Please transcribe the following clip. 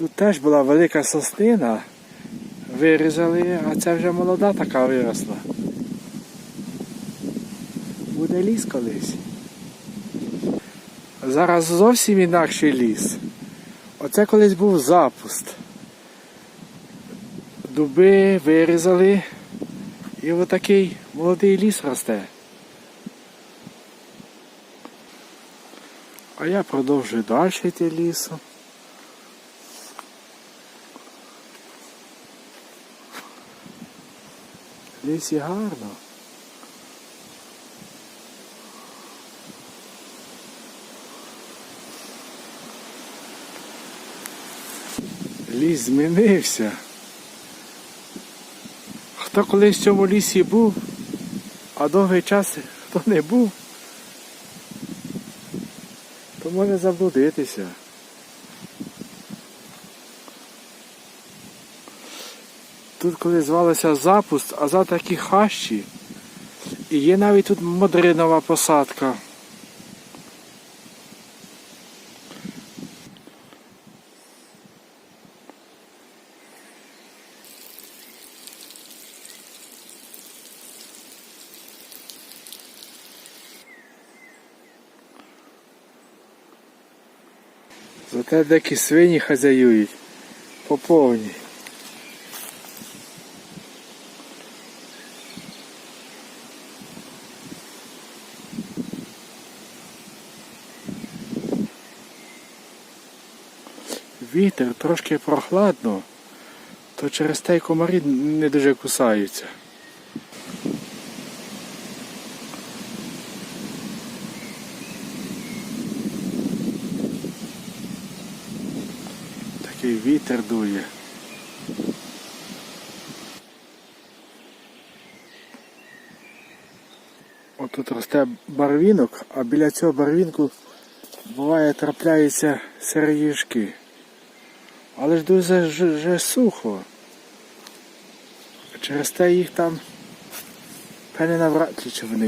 Тут теж була велика соснина. Вирізали, а це вже молода така виросла. Буде ліс колись. Зараз зовсім інакший ліс. Оце колись був запуст. Дуби вирізали і отакий молодий ліс росте. А я продовжую далі йти лісом. Лісі гарно. Ліс змінився. Хто колись в цьому лісі був, а довгий час хто не був, то може заблудитися. Тут коли звалося запуст, а за такі хащі. І є навіть тут модринова посадка. Зате деякі свині хазяюють по повній. Вітер трошки прохладно, то через те й комарі не дуже кусаються. Такий вітер дує. Отут росте барвінок, а біля цього барвінку буває трапляються середішки. Але ж дуже ж, ж сухо. Через те їх там певне навряд чи вони